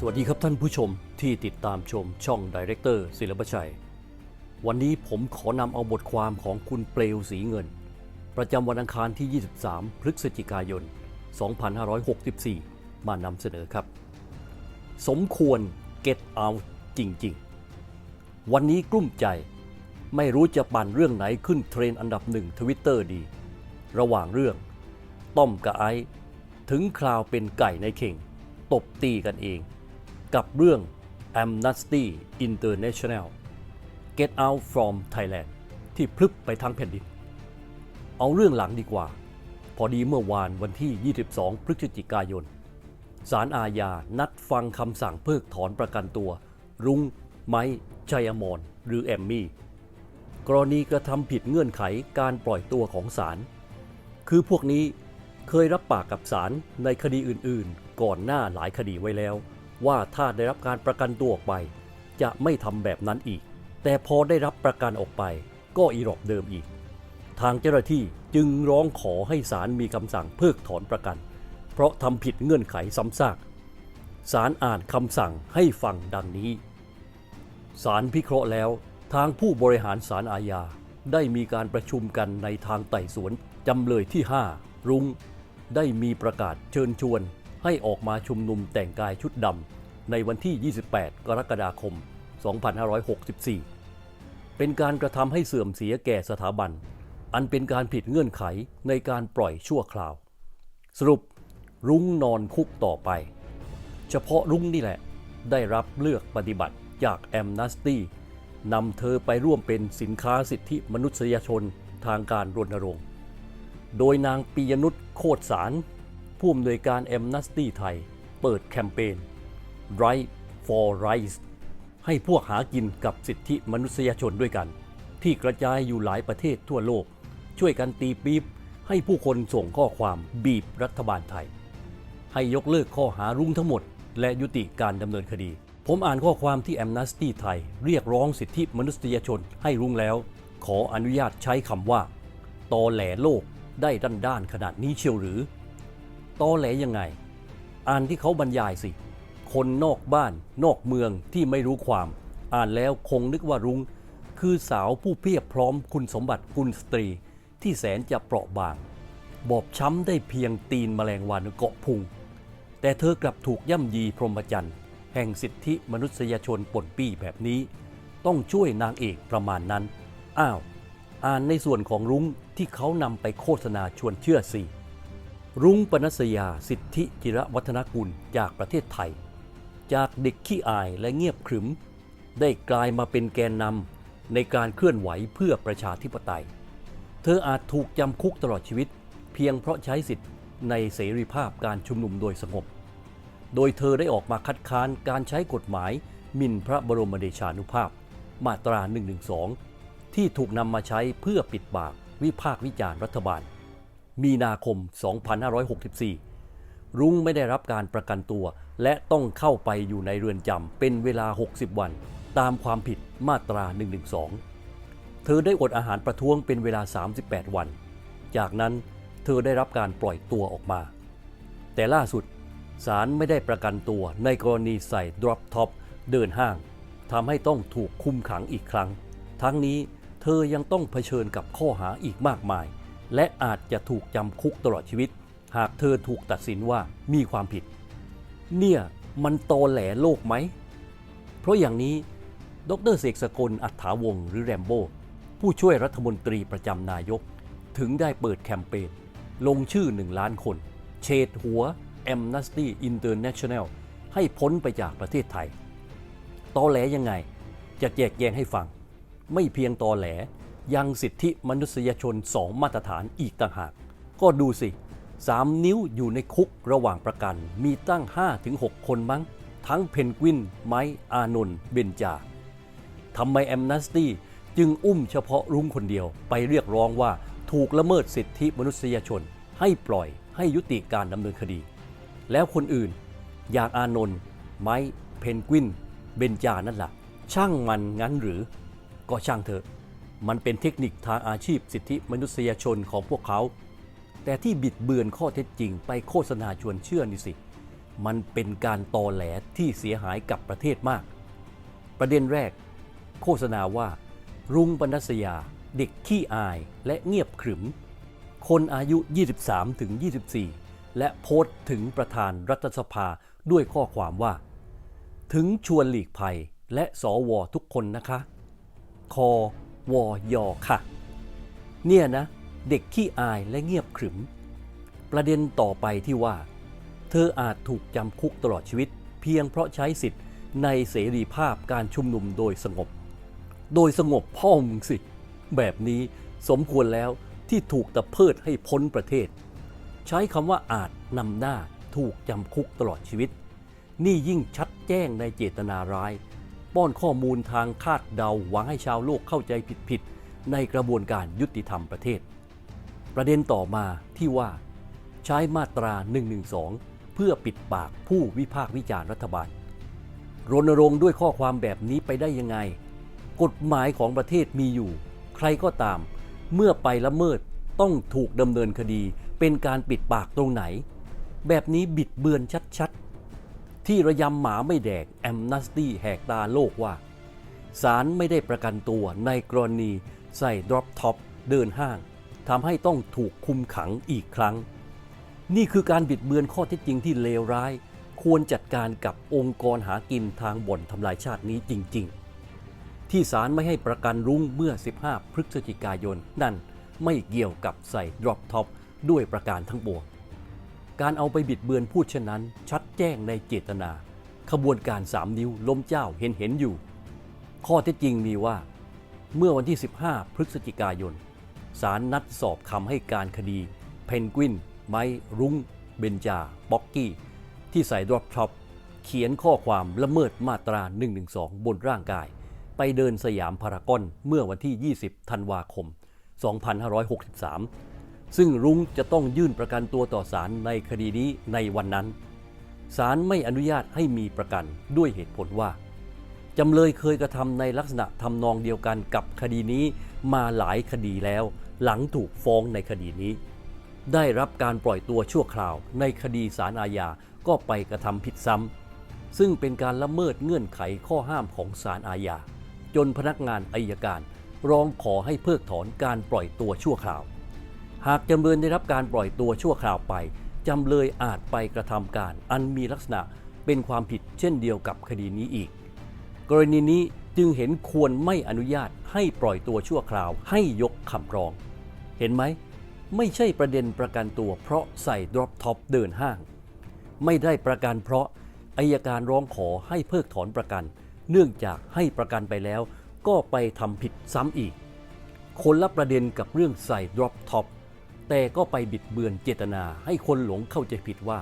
สวัสดีครับท่านผู้ชมที่ติดตามชมช่องดีเรคเตอร์ศิลปชัย วันนี้ผมขอนำเอาบทความของคุณเปลวสีเงิน ประจำวันอังคารที่ 23 พฤศจิกายน 2564 มานำเสนอครับ สมควร get out จริง ๆ วันนี้กลุ้มใจ ไม่รู้จะปั่นเรื่องไหนขึ้นเทรนด์อันดับหนึ่งทวิตเตอร์ดี ระหว่างเรื่อง ต้อมกับไอซ์ถึงคราวเป็นไก่ในเข่ง ตบตีกันเอง กับเรื่อง Amnesty International Get Out from Thailand ที่พลึบไปทั้งแผ่นดิน เอาเรื่องหลังดีกว่า พอดีเมื่อวานวันที่ 22 พฤศจิกายน ศาลอาญานัดฟังคำสั่งเพิกถอนประกันตัว รุง้ง ไม้ชัยอมรหรือแอมมี่ กรณีกระทำผิดเงื่อนไขการปล่อยตัวของศาล คือพวกนี้เคยรับปากกับศาลในคดีอื่นๆ ก่อนหน้าหลายคดีไว้แล้ว ว่าถ้าได้รับการประกันตัวออกไป จะไม่ทำแบบนั้นอีก แต่พอได้รับประกันออกไป ก็อีรอบเดิมอีก ทางเจ้าหน้าที่จึงร้องขอให้ศาลมีคำสั่งเพิกถอนประกัน เพราะทำผิดเงื่อนไขซ้ำซากศาลอ่านคำสั่งให้ฟังดังนี้ศาลพิเคราะห์แล้ว ทางผู้บริหารศาลอาญาได้มีการประชุมกันในทางไต่สวนจำเลยที่ 5 รุง้งได้มีประกาศเชิญชวน ให้ออกมาชุมนุมแต่งกายชุดดำในวันที่ 28 กรกฎาคม 2564 เป็นการกระทำให้เสื่อมเสียแก่สถาบัน อันเป็นการผิดเงื่อนไขในการปล่อยชั่วคราว สรุปรุ้งนอนคุกต่อไป เฉพาะรุ้งนี่แหละ ได้รับเลือกปฏิบัติจากแอมนัสตี้นำเธอไปร่วมเป็นสินค้าสิทธิมนุษยชนทางการรณรงค์ โดยนางปียนุชโคตรสาร ผู้อำนวยการแอมนัสตี้ไทย เปิดแคมเปญ Right for Rights ให้พวกหากินกับสิทธิมนุษยชนด้วยกัน ที่กระจายอยู่หลายประเทศทั่วโลก ช่วยกันตีปี๊บให้ผู้คนส่งข้อความบีบรัฐบาลไทย ให้ยกเลิกข้อหารุ้งทั้งหมด และยุติการดำเนินคดี ผมอ่านข้อความที่แอมนัสตี้ไทย เรียกร้องสิทธิมนุษยชนให้รุ้งแล้ว ขออนุญาตใช้คำว่า ตอแหลโลกได้ด้านด้านขนาดนี้เชียวหรือ ตอแหลยังไง อ่านที่เขาบรรยายสิ คนนอกบ้านนอกเมืองที่ไม่รู้ความ อ่านแล้วคงนึกว่ารุง้ง คือสาวผู้เพียบพร้อมคุณสมบัติกุลสตรี ที่แสนจะเปราะบาง บอบช้ำได้เพียงตีนแมลงวันเกาะพุง แต่เธอกลับถูกย่ำยีพรหมจรรย์แห่งสิทธิมนุษยชนป่นปี้แบบนี้ ต้องช่วยนางเอกประมาณนั้น อ้าว อ่านในส่วนของรุ้งที่เขานำไปโฆษณาชวนเชื่อสิ รุ้งปนัสยาสิทธิจิระวัฒนกุลจากประเทศไทย จากเด็กขี้อายและเงียบขรึม ได้กลายมาเป็นแกนนำในการเคลื่อนไหวเพื่อประชาธิปไตย เธออาจถูกจำคุกตลอดชีวิต เพียงเพราะใช้สิทธิ์ในเสรีภาพการชุมนุมโดยสงบ โดยเธอได้ออกมาคัดค้านการใช้กฎหมายหมิ่นพระบรมเดชานุภาพ มาตรา 112 ที่ถูกนำมาใช้เพื่อปิดปากวิพากษ์วิจารณ์รัฐบาล มีนาคม 2564 รุ้งไม่ได้รับการประกันตัว และต้องเข้าไปอยู่ในเรือนจำเป็นเวลา 60 วัน ตามความผิดมาตรา 112 เธอได้อดอาหารประท้วงเป็นเวลา 38 วัน จากนั้นเธอได้รับการปล่อยตัวออกมา แต่ล่าสุดศาลไม่ได้ประกันตัวในกรณีใส่ drop top เดินห้างทำให้ต้องถูกคุมขังอีกครั้ง ทั้งนี้เธอยังต้องเผชิญกับข้อหาอีกมากมาย และอาจจะถูกจำคุกตลอดชีวิต หากเธอถูกตัดสินว่ามีความผิด เนี่ยมันโตแหลโลกไหม เพราะอย่างนี้ดรเสกสกลอัฏฐาวงหรือแรมโบ้ผู้ช่วยรัฐมนตรีประจำนายก ถึงได้เปิดแคมเปญลงชื่อหนึ่งล้านคน เฉดหัว Amnesty International ให้พ้นไปจากประเทศไทย ตอแหลยังไง จะแจกแยงให้ฟัง ไม่เพียงตอแหล ยังสิทธิมนุษยชนสองมาตรฐานอีกต่างหาก ก็ดูสิสามนิ้วอยู่ในคุกระหว่างประกัน มีตั้ง 5-6 คนมั้ง ทั้งเพนกวิน ไม้ อานนท์ เบนจาทำไมแอมนัสตี้จึงอุ้มเฉพาะรุ้งคนเดียวไปเรียกร้องว่าถูกละเมิดสิทธิมนุษยชน ให้ปล่อยให้ยุติการดำเนินคดี แล้วคนอื่น อย่างอานนท์ไม้ เพนกวิน เบนจานั่นละ่ะ ช่างมันงั้นหรือ ก็ช่างเถอะ มันเป็นเทคนิคทางอาชีพสิทธิมนุษยชนของพวกเขา แต่ที่บิดเบือนข้อเท็จจริงไปโฆษณาชวนเชื่อนี่สิ มันเป็นการตอแหลที่เสียหายกับประเทศมาก ประเด็นแรก โฆษณาว่า รุงปนัสยา เด็กขี้อายและเงียบขรึม คนอายุ 23ถึง24และโพสต์ถึงประธานรัฐสภาด้วยข้อความว่า ถึงชวนหลีกภัยและสวทุกคนนะคะ คอ วอยอค่ะ เนี่ยนะ เด็กขี้อายและเงียบขรึม ประเด็นต่อไปที่ว่า เธออาจถูกจำคุกตลอดชีวิต เพียงเพราะใช้สิทธิ์ในเสรีภาพการชุมนุมโดยสงบ โดยสงบพ่อมึงสิ แบบนี้สมควรแล้วที่ถูกตะเพิดให้พ้นประเทศ ใช้คำว่าอาจนำหน้าถูกจำคุกตลอดชีวิต นี่ยิ่งชัดแจ้งในเจตนาร้าย ป้อนข้อมูลทางคาดเดาหวังให้ชาวโลกเข้าใจผิดๆ ในกระบวนการยุติธรรมประเทศ ประเด็นต่อมาที่ว่า ใช้มาตรา 112 เพื่อปิดปากผู้วิพากษ์วิจารณ์รัฐบาล รณรงค์ด้วยข้อความแบบนี้ไปได้ยังไง กฎหมายของประเทศมีอยู่ ใครก็ตาม เมื่อไปละเมิดต้องถูกดำเนินคดีเป็นการปิดปากตรงไหน แบบนี้บิดเบือนชัดๆ ที่ระยำหมาไม่แดกแอมนัสตี้แหกตาโลกว่าศาลไม่ได้ประกันตัวในกรณีใส่ดรอปท็อปเดินห้างทำให้ต้องถูกคุมขังอีกครั้ง นี่คือการบิดเบือนข้อเท็จจริงที่เลวร้าย ควรจัดการกับองค์กรหากินทางบ่อนทำลายชาตินี้จริง ๆ ที่ศาลไม่ให้ประกันรุ้งเมื่อ 15 พฤศจิกายน นั่นไม่เกี่ยวกับใส่ดรอปท็อปด้วยประการทั้งปวง การเอาไปบิดเบือนพูดเช่นนั้น ชัดแจ้งในเจตนา ขบวนการ3นิ้วล้มเจ้าเห็นเห็นอยู่ ข้อเท็จจริงมีว่า เมื่อวันที่ 15 พฤศจิกายนศาลนัดสอบคำให้การคดี เพนกวิน ไม้ รุ้ง เบนจาบ็อกกี้ ที่ใส่ดรอปท็อป เขียนข้อความละเมิดมาตรา 112 บนร่างกาย ไปเดินสยามพารากอนเมื่อวันที่ 20 ธันวาคม 2563 ซึ่งรุ้งจะต้องยื่นประกันตัวต่อศาลในคดีนี้ในวันนั้น ศาลไม่อนุญาตให้มีประกันด้วยเหตุผลว่า จำเลยเคยกระทำในลักษณะทำนองเดียวกันกับคดีนี้มาหลายคดีแล้ว หลังถูกฟ้องในคดีนี้ ได้รับการปล่อยตัวชั่วคราว ในคดีสารอาญาก็ไปกระทำผิดซ้ำซึ่งเป็นการละเมิดเงื่อนไขข้อห้ามของสารอาญาจนพนักงานอายการ ร้องขอให้เพิกถอนการปล่อยตัวชั่วคราว หากจำเลยได้รับการปล่อยตัวชั่วคราวไป จำเลยอาจไปกระทำการอันมีลักษณะเป็นความผิดเช่นเดียวกับคดีนี้อีก กรณีนี้จึงเห็นควรไม่อนุญาตให้ปล่อยตัวชั่วคราวให้ยกคำร้อง เห็นไหม ไม่ใช่ประเด็นประกันตัวเพราะใส่ดรอปท็อปเดินห้าง ไม่ได้ประกันเพราะอายการร้องขอให้เพิกถอนประกัน เนื่องจากให้ประกันไปแล้ว ก็ไปทำผิดซ้ำอีก คนละประเด็นกับเรื่องใส่ดรอปท็อป แต่ก็ไปบิดเบือนเจตนาให้คนหลงเข้าใจผิดว่า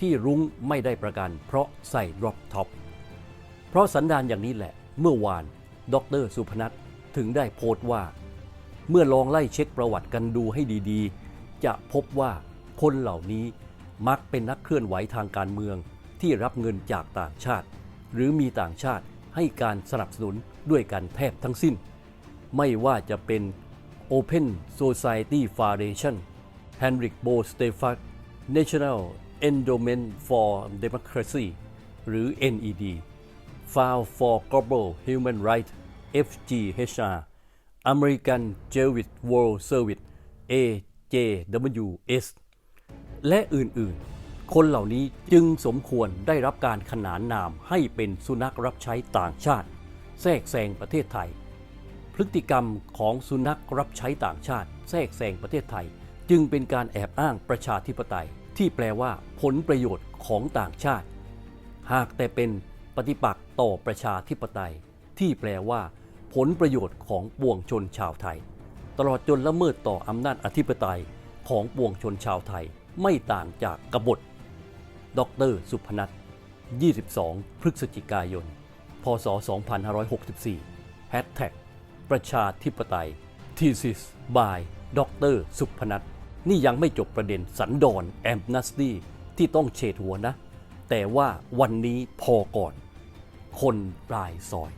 ที่รุ้งไม่ได้ประกันเพราะใส่ดรอปท็อป เพราะสันดานอย่างนี้แหละ เมื่อวานดรสุพนัทถึงได้โพสต์ว่า เมื่อลองไล่เช็คประวัติกันดูให้ดีๆ จะพบว่าคนเหล่านี้มักเป็นนักเคลื่อนไหวทางการเมืองที่รับเงินจากต่างชาติ หรือมีต่างชาติให้การสนับสนุนด้วยกันแทบทั้งสิ้น ไม่ว่าจะเป็น Open Society Foundation Henrik Bo Stefan National Endowment for Democracy หรือ NED Found for Global Human Rights FGHR American Jewish World Service AJWS และอื่น ๆ คนเหล่านี้จึงสมควรได้รับการขนานนามให้เป็นสุนัขรับใช้ต่างชาติ แทรกแซงประเทศไทย พฤติกรรมของสุนัขรับใช้ต่างชาติ แทรกแซงประเทศไทย จึงเป็นการแอบอ้างประชาธิปไตย ที่แปลว่า ผลประโยชน์ของต่างชาติ หากแต่เป็นปฏิปักษ์ต่อประชาธิปไตย ที่แปลว่า ผลประโยชน์ของปวงชนชาวไทย ตลอดจนละเมิดต่ออำนาจอธิปไตยของปวงชนชาวไทย ไม่ต่างจากกบฏ ดร สุพนัท22 พฤศจิกายน พศ 2564แฮชแท็ก ประชาธิปไตย Thesis by ดรสุพนัทนี่ยังไม่จบประเด็นสันดอนแอมนัสตี้ที่ต้องเฉดหัวนะ แต่ว่าวันนี้พอก่อน คนปลายซอย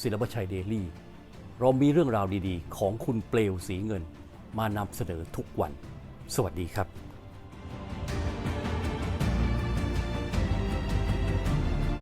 ศิลปชัยเดลี่ เรามีเรื่องราวดีๆ ของคุณเปลวสีเงิน มานำเสนอทุกวัน สวัสดีครับ